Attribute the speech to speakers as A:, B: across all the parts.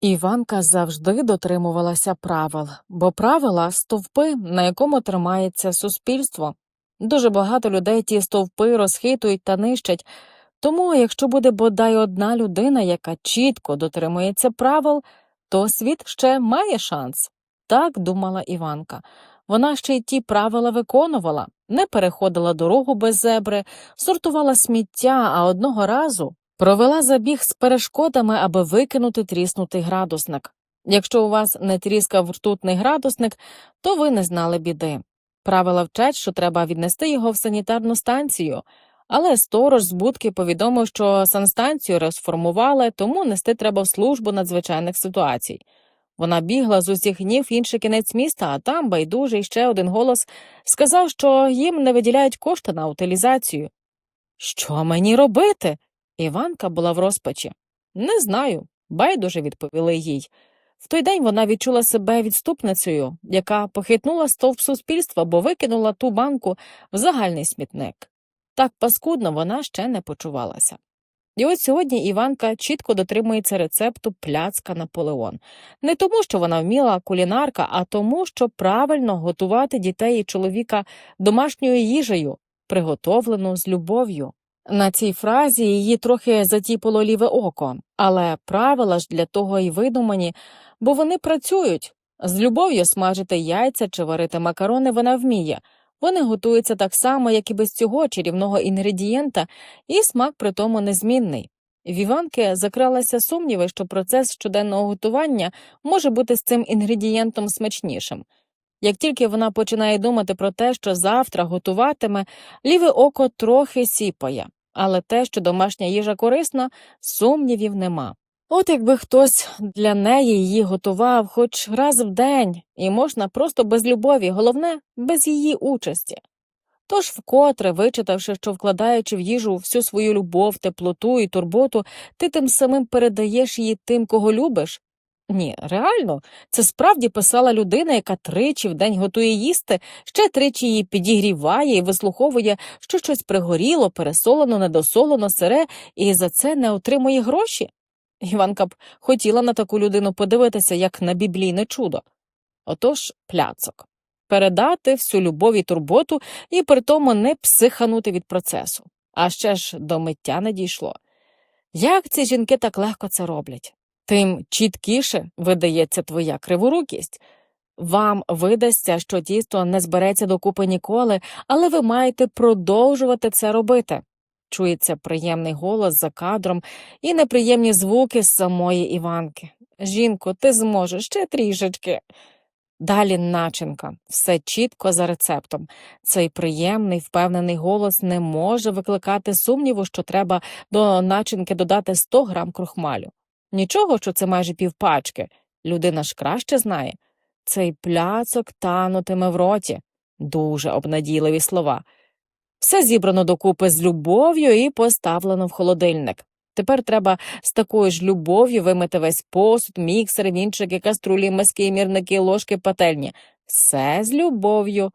A: Іванка завжди дотримувалася правил, бо правила стовпи, на якому тримається суспільство. Дуже багато людей ті стовпи розхитують та нищать. Тому, якщо буде бодай одна людина, яка чітко дотримується правил, то світ ще має шанс. Так думала Іванка. Вона ще й ті правила виконувала, не переходила дорогу без зебри, сортувала сміття, а одного разу провела забіг з перешкодами, аби викинути тріснутий градусник. Якщо у вас не тріскав ртутний градусник, то ви не знали біди. Правила вчать, що треба віднести його в санітарну станцію, але сторож з будки повідомив, що санстанцію розформували, тому нести треба в службу надзвичайних ситуацій. Вона бігла з усіх гнів інший кінець міста, а там байдужий ще один голос сказав, що їм не виділяють кошти на утилізацію. Що мені робити? Іванка була в розпачі. Не знаю, байдуже відповіли їй. В той день вона відчула себе відступницею, яка похитнула стовп суспільства, бо викинула ту банку в загальний смітник. Так паскудно вона ще не почувалася. І от сьогодні Іванка чітко дотримується рецепту пляцка Наполеон. Не тому, що вона вміла кулінарка, а тому, що правильно готувати дітей і чоловіка домашньою їжею, приготовлену з любов'ю. На цій фразі її трохи затіпало ліве око, але правила ж для того і видумані, бо вони працюють. З любов'ю смажити яйця чи варити макарони вона вміє. Вони готуються так само, як і без цього чарівного інгредієнта, і смак при тому незмінний. В Іванки закралися сумніви, що процес щоденного готування може бути з цим інгредієнтом смачнішим. Як тільки вона починає думати про те, що завтра готуватиме, ліве око трохи сіпає, але те, що домашня їжа корисна, сумнівів нема. От якби хтось для неї її готував хоч раз в день, і можна просто без любові, головне, без її участі. Тож, вкотре, вичитавши, що вкладаючи в їжу всю свою любов, теплоту і турботу, ти тим самим передаєш її тим, кого любиш. Ні, реально, це справді писала людина, яка тричі в день готує їсти, ще тричі її підігріває і вислуховує, що щось пригоріло, пересолено, недосолено, сире, і за це не отримує гроші. Іванка б хотіла на таку людину подивитися, як на біблійне чудо. Отож, пляцок. Передати всю любов і турботу і при тому не психанути від процесу. А ще ж до миття не дійшло. Як ці жінки так легко це роблять? Тим чіткіше видається твоя криворукість. Вам видасться, що тісто не збереться докупи ніколи, але ви маєте продовжувати це робити. Чується приємний голос за кадром і неприємні звуки з самої Іванки. Жінко, ти зможеш ще трішечки. Далі начинка, все чітко за рецептом. Цей приємний, впевнений голос не може викликати сумніву, що треба до начинки додати 100 грам крохмалю. Нічого, що це майже півпачки. Людина ж краще знає. Цей пляцок танутиме в роті. Дуже обнадійливі слова. Все зібрано докупи з любов'ю і поставлено в холодильник. Тепер треба з такою ж любов'ю вимити весь посуд, міксери, вінчики, каструлі, миски, мірники, ложки, пательні. Все з любов'ю.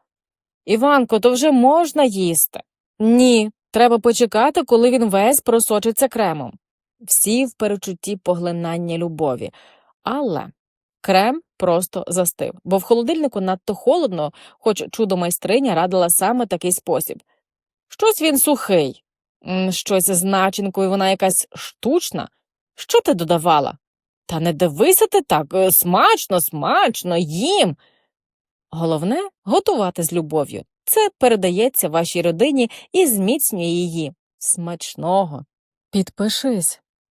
A: Іванко, то вже можна їсти? Ні, треба почекати, коли він весь просочиться кремом. Всі в перечутті поглинання любові. Але крем просто застив, бо в холодильнику надто холодно, хоч чудо майстриня радила саме такий спосіб. Щось він сухий, щось з начинкою, вона якась штучна. Що ти додавала? Та не дивися ти так, е, смачно, смачно, їм. Головне готувати з любов'ю. Це передається вашій родині і зміцнює її. Смачного. Підпишись,